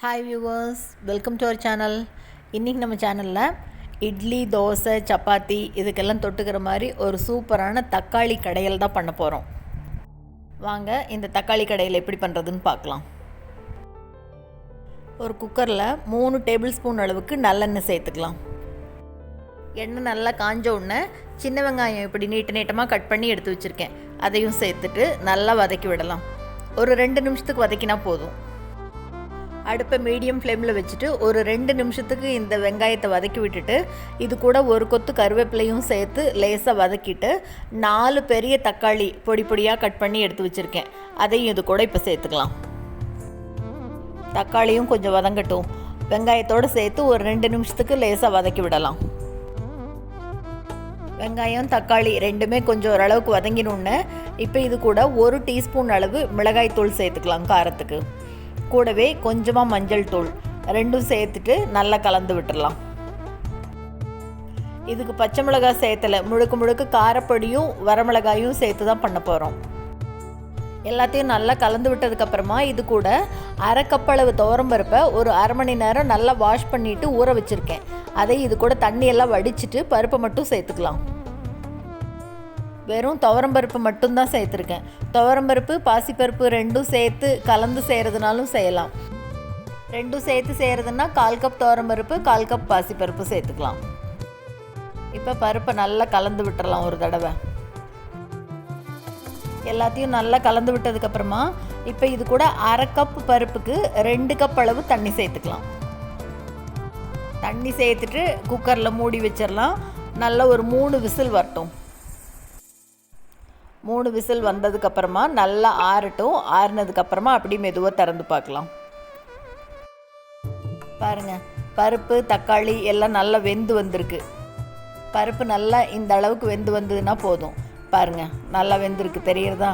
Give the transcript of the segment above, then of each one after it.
Hi viewers welcome to our channel இன்றைக்கி நம்ம சேனலில் இட்லி தோசை சப்பாத்தி இதுக்கெல்லாம் தொட்டுக்கிற மாதிரி ஒரு சூப்பரான தக்காளி கடையில் தான் பண்ண போகிறோம் வாங்க இந்த தக்காளி கடையில் எப்படி பண்ணுறதுன்னு பார்க்கலாம். ஒரு குக்கரில் மூணு டேபிள் ஸ்பூன் அளவுக்கு நல்லெண்ணெய் சேர்த்துக்கலாம். எண்ணெய் நல்லா காஞ்ச உடனே சின்ன வெங்காயம் இப்படி நீட்ட நீட்டமாக கட் பண்ணி எடுத்து வச்சுருக்கேன். அதையும் சேர்த்துட்டு நல்லா வதக்கி விடலாம். ஒரு ரெண்டு நிமிஷத்துக்கு வதக்கினா போதும். அடுப்பை மீடியம் ஃப்ளேமில் வச்சுட்டு ஒரு ரெண்டு நிமிஷத்துக்கு இந்த வெங்காயத்தை வதக்கி விட்டுட்டு இது கூட ஒரு கொத்து கருவேப்பிலையும் சேர்த்து லேசாக வதக்கிட்டு நாலு பெரிய தக்காளி பொடி பொடியாக கட் பண்ணி எடுத்து வச்சுருக்கேன். அதையும் இது கூட இப்போ சேர்த்துக்கலாம். தக்காளியும் கொஞ்சம் வதங்கட்டும். வெங்காயத்தோடு சேர்த்து ஒரு ரெண்டு நிமிஷத்துக்கு லேசாக வதக்கி விடலாம். வெங்காயம் தக்காளி ரெண்டுமே கொஞ்சம் ஓரளவுக்கு வதங்கினோன்னு இப்போ இது கூட ஒரு டீஸ்பூன் அளவு மிளகாய் தூள் சேர்த்துக்கலாம் காரத்துக்கு. கூடவே கொஞ்சமாக மஞ்சள் தூள். ரெண்டும் சேர்த்துட்டு நல்லா கலந்து விட்டுடலாம் இதுக்கு பச்சை மிளகாய் சேர்த்தலை. முழுக்க முழுக்க காரப்பொடியும் வரமிளகாயும் சேர்த்து தான் பண்ண போகிறோம் எல்லாத்தையும் நல்லா கலந்து விட்டதுக்கப்புறமா இது கூட அரை கப்பளவு துவரம்பருப்பை ஒரு அரை மணி நேரம் நல்லா வாஷ் பண்ணிவிட்டு ஊற வச்சுருக்கேன். அதை இது கூட தண்ணியெல்லாம் வடிச்சிட்டு பருப்பை மட்டும் சேர்த்துக்கலாம். வெறும் துவரம்பருப்பு மட்டும்தான் சேர்த்துருக்கேன். துவரம்பருப்பு பாசிப்பருப்பு ரெண்டும் சேர்த்து கலந்து செய்கிறதுனாலும் செய்யலாம். ரெண்டும் சேர்த்து செய்கிறதுனா கால் கப் துவரம்பருப்பு கால் கப் பாசிப்பருப்பு சேர்த்துக்கலாம். இப்போ பருப்பை நல்லா கலந்து விட்டுறலாம் ஒரு தடவை. எல்லாத்தையும் நல்லா கலந்து விட்டதுக்கப்புறமா இப்போ இது கூட அரை கப் பருப்புக்கு ரெண்டு கப் அளவு தண்ணி சேர்த்துக்கலாம். தண்ணி சேர்த்துட்டு குக்கரில் மூடி வச்சிடலாம் நல்ல ஒரு மூணு விசில் வரட்டும். மூணு விசில் வந்ததுக்கப்புறமா நல்லா ஆறட்டும். ஆறுனதுக்கப்புறமா அப்படி மெதுவாக திறந்து பார்க்கலாம். பாருங்கள் பருப்பு தக்காளி எல்லாம் நல்லா வெந்து வந்திருக்கு. பருப்பு நல்லா இந்த அளவுக்கு வெந்து வந்ததுன்னா போதும். பாருங்கள் நல்லா வெந்திருக்கு. தெரியறதா?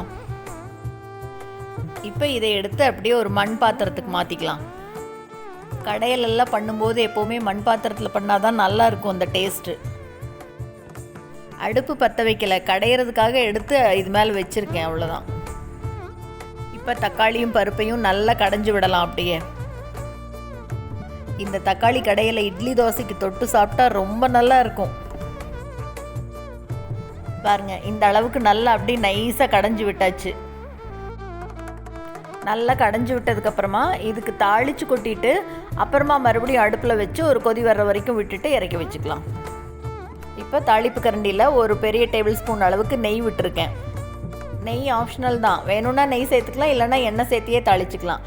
இப்போ இதை எடுத்து அப்படியே ஒரு மண் பாத்திரத்துக்கு மாற்றிக்கலாம் கடையிலெல்லாம் பண்ணும்போது எப்போவுமே மண் பாத்திரத்தில் பண்ணால் தான் நல்லா இருக்கும் அந்த டேஸ்ட்டு. அடுப்பு பற்ற வைக்கல கடையிறதுக்காக எடுத்து இது மேலே வச்சுருக்கேன் அவ்வளோதான் இப்போ தக்காளியும் பருப்பையும் நல்லா கடைஞ்சி விடலாம் அப்படியே. இந்த தக்காளி கடையில் இட்லி தோசைக்கு தொட்டு சாப்பிட்டா ரொம்ப நல்லா இருக்கும். பாருங்க இந்த அளவுக்கு நல்லா அப்படியே நைஸாக கடைஞ்சி விட்டாச்சு. நல்லா கடைஞ்சி விட்டதுக்கப்புறமா இதுக்கு தாளித்து கொட்டிட்டு அப்புறமா மறுபடியும் அடுப்பில் வச்சு ஒரு கொதி வர்ற வரைக்கும் விட்டுட்டு இறக்கி வச்சுக்கலாம். இப்போ தாளிப்பு கரண்டியில் ஒரு பெரிய டேபிள் ஸ்பூன் அளவுக்கு நெய் விட்டுருக்கேன். நெய் ஆப்ஷனல் தான். வேணும்னா நெய் சேர்த்துக்கலாம் இல்லைன்னா எண்ணெய் சேர்த்தியே தாளிச்சுக்கலாம்.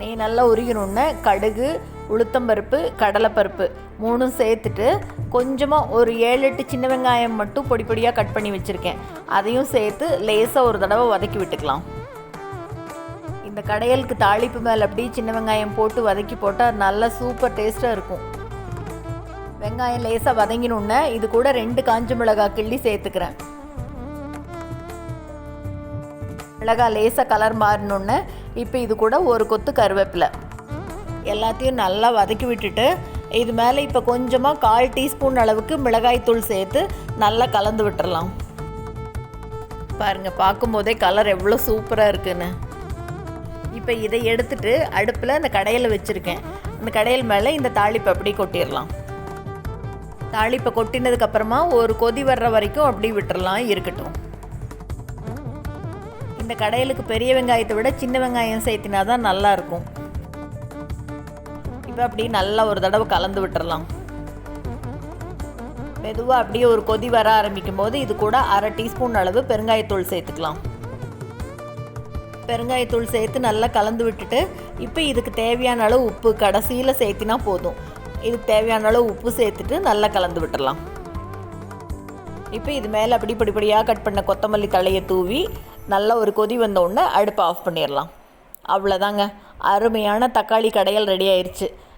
நெய் நல்லா உருகினோன்னு கடுகு உளுத்தம்பருப்பு கடலைப்பருப்பு மூணும் சேர்த்துட்டு கொஞ்சமாக ஒரு ஏழு எட்டு சின்ன வெங்காயம் மட்டும் பொடி பொடியாக கட் பண்ணி வச்சுருக்கேன். அதையும் சேர்த்து லேசாக ஒரு தடவை வதக்கி விட்டுக்கலாம். இந்த கடையலுக்கு தாளிப்பு மேலே அப்படியே சின்ன வெங்காயம் போட்டு வதக்கி போட்டால் நல்லா சூப்பர் டேஸ்ட்டாக இருக்கும். வெங்காயம் லேசாக வதங்கினோடனே இது கூட ரெண்டு காஞ்ச மிளகாய் கிள்ளி சேர்த்துக்கிறேன். மிளகாய் லேசாக கலர் மாறினோடனே இப்போ இது கூட ஒரு கொத்து கருவேப்பிலை. எல்லாத்தையும் நல்லா வதக்கி விட்டுட்டு இது மேலே இப்போ கொஞ்சமாக கால் டீஸ்பூன் அளவுக்கு மிளகாய்த்தூள் சேர்த்து நல்லா கலந்து விட்டுறலாம். பாருங்கள் பார்க்கும்போதே கலர் எவ்வளோ சூப்பராக இருக்குன்னு. இப்போ இதை எடுத்துட்டு அடுப்பில் அந்த கடையில் வச்சுருக்கேன். அந்த கடையில் மேலே இந்த தாளிப்பு அப்படி கொட்டிடலாம். தாளிப்பை கொட்டினதுக்கப்புறமா ஒரு கொதி வர்ற வரைக்கும் அப்படி விட்டுறலாம் இருக்கட்டும். இந்த கடையிலுக்கு பெரிய வெங்காயத்தை விட சின்ன வெங்காயம் சேர்த்தினா தான் நல்லாயிருக்கும். இப்போ அப்படி நல்லா ஒரு தடவை கலந்து விட்டுறலாம். மெதுவாக அப்படியே ஒரு கொதி வர ஆரம்பிக்கும் போது இது கூட அரை டீஸ்பூன் அளவு பெருங்காயத்தூள் சேர்த்துக்கலாம். பெருங்காயத்தூள் சேர்த்து நல்லா கலந்து விட்டுட்டு இப்போ இதுக்கு தேவையான அளவு உப்பு கடைசியில் சேர்த்தினா போதும். இது தேவையான அளவு உப்பு சேர்த்துட்டு நல்லா கலந்து விட்டுடலாம் இப்போ இது மேலே அப்படி படிப்படியாக கட் பண்ண கொத்தமல்லி தலையை தூவி நல்லா ஒரு கொதி வந்த உடனே அடுப்பை ஆஃப் பண்ணிடலாம். அவ்வளோதாங்க அருமையான தக்காளி கடையல் ரெடி ஆயிடுச்சு